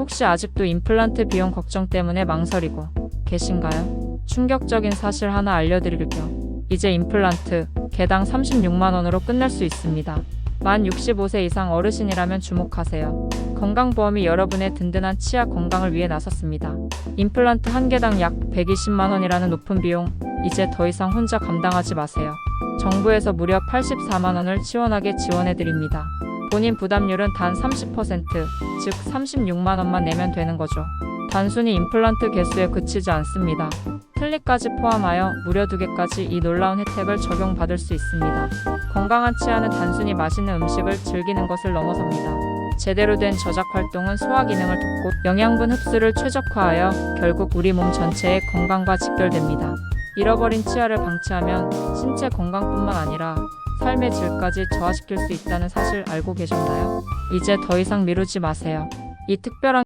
혹시 아직도 임플란트 비용 걱정 때문에 망설이고 계신가요? 충격적인 사실 하나 알려드릴 겸 이제 임플란트 개당 36만 원으로 끝날 수 있습니다. 만 65세 이상 어르신이라면 주목하세요. 건강보험이 여러분의 든든한 치아 건강을 위해 나섰습니다. 임플란트 한 개당 약 120만 원이라는 높은 비용 이제 더 이상 혼자 감당하지 마세요. 정부에서 무려 84만 원을 시원하게 지원해 드립니다. 본인 부담률은 단 30%, 즉 36만 원만 내면 되는 거죠. 단순히 임플란트 개수에 그치지 않습니다. 틀니까지 포함하여 무려 두 개까지 이 놀라운 혜택을 적용받을 수 있습니다. 건강한 치아는 단순히 맛있는 음식을 즐기는 것을 넘어섭니다. 제대로 된 저작 활동은 소화 기능을 돕고 영양분 흡수를 최적화하여 결국 우리 몸 전체의 건강과 직결됩니다. 잃어버린 치아를 방치하면 신체 건강뿐만 아니라 삶의 질까지 저하시킬 수 있다는 사실 알고 계셨나요? 이제 더 이상 미루지 마세요. 이 특별한